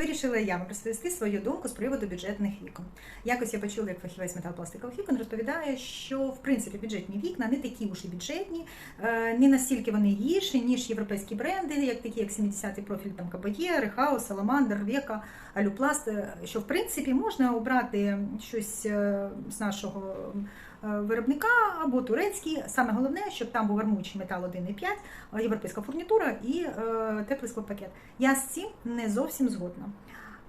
Вирішила я вам розповісти свою думку з приводу бюджетних вікон. Якось я почула, як фахівець металопластикових вікон розповідає, що в принципі бюджетні вікна не такі уж і бюджетні, е, не настільки вони гірші, ніж європейські бренди, як такі, як 70-й профіль там Кабає, Рехаус, Саламандр, Века, Алюпласт. е, Що в принципі можна обрати щось е, з нашого. Е, Виробника або турецький, саме головне, щоб там був армуючий метал 1,5, е, європейська фурнітура і е, теплий склопакет. Я з цим не зовсім згодна.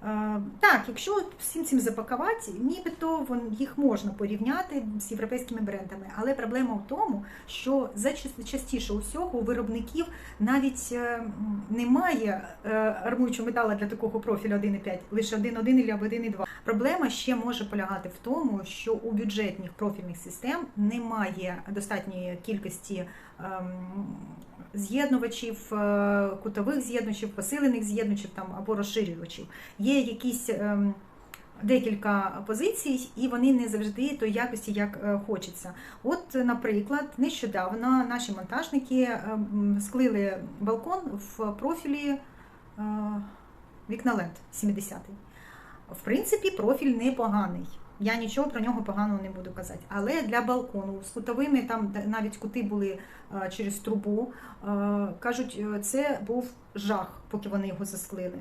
Е, Так, якщо всім цим запакувати, нібито їх можна порівняти з європейськими брендами. Але проблема в тому, що зачас- частіше усього у виробників навіть е, немає е, армуючого металу для такого профілю 1,5, лише 1,1 або 1,2. Проблема ще може полягати в тому, що у бюджетних профільних систем немає достатньої кількості ем, з'єднувачів, е, кутових з'єднувачів, посилених з'єднувачів там або розширювачів. Є якісь ем, декілька позицій, і вони не завжди той якості, як е, хочеться. От, наприклад, нещодавно наші монтажники ем, склили балкон в профілі е, Вікналенд 70-й. В принципі, профіль непоганий. Я нічого про нього поганого не буду казати. Але для балкону з кутовими там навіть кути були е, через трубу. Е, кажуть, е, це був жах, поки вони його засклили.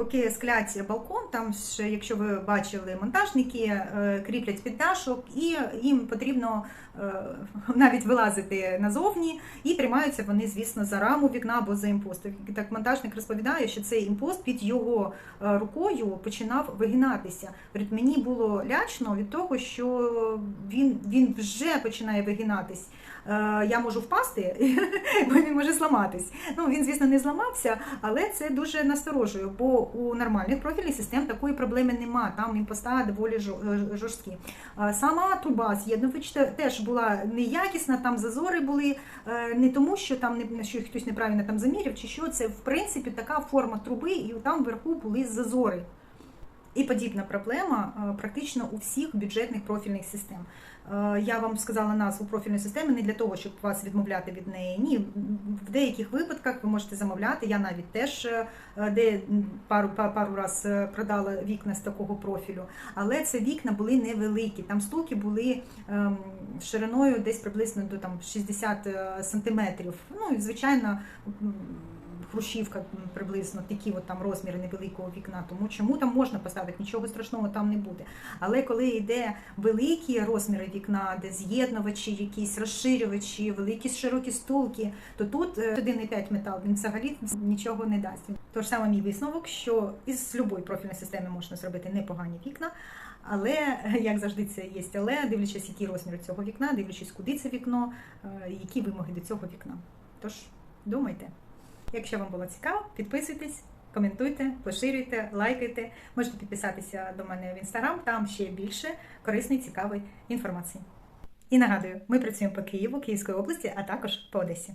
Поки склять балкон, там ще, якщо ви бачили, монтажники е, кріплять піддашок, і їм потрібно е, навіть вилазити назовні, і тримаються вони, звісно, за раму вікна або за імпост. Так монтажник розповідає, що цей імпост під його е, рукою починав вигинатися. Мені було лячно від того, що він, він вже починає вигинатись. Я можу впасти, бо він може зламатись. Ну він, звісно, не зламався, але це дуже насторожує, бо у нормальних профільних систем такої проблеми нема. Там імпоста доволі е, жорсткі. Сама труба з'єднувач теж була неякісна, там зазори були е, не тому, що там що хтось неправильно там заміряв, чи що це в принципі така форма труби, і там вверху були зазори. І подібна проблема е, практично у всіх бюджетних профільних систем. Е, Я вам сказала назву профільної системи не для того, щоб вас відмовляти від неї. Ні, в деяких випадках ви можете замовляти. Я навіть теж е, де пару пару, раз продала вікна з такого профілю, але це вікна були невеликі. Там стулки були ем, шириною десь приблизно до там 60 сантиметрів. Ну і звичайно. Хрущівка приблизно такі от там розміри невеликого вікна. Тому чому там можна поставити, нічого страшного там не буде. Але коли йде великі розміри вікна, де з'єднувачі, якісь розширювачі, великі широкі стулки, то тут е, 1,5 метал він взагалі нічого не дасть. Тож саме мій висновок, що із будь-якої профільної системи можна зробити непогані вікна. Але як завжди, це є але, дивлячись, які розміри цього вікна, дивлячись, куди це вікно, е, які вимоги до цього вікна. Тож думайте. Якщо вам було цікаво, підписуйтесь, коментуйте, поширюйте, лайкайте. Можете підписатися до мене в інстаграм, там ще більше корисної, цікавої інформації. І нагадую, ми працюємо по Києву, Київської області, а також по Одесі.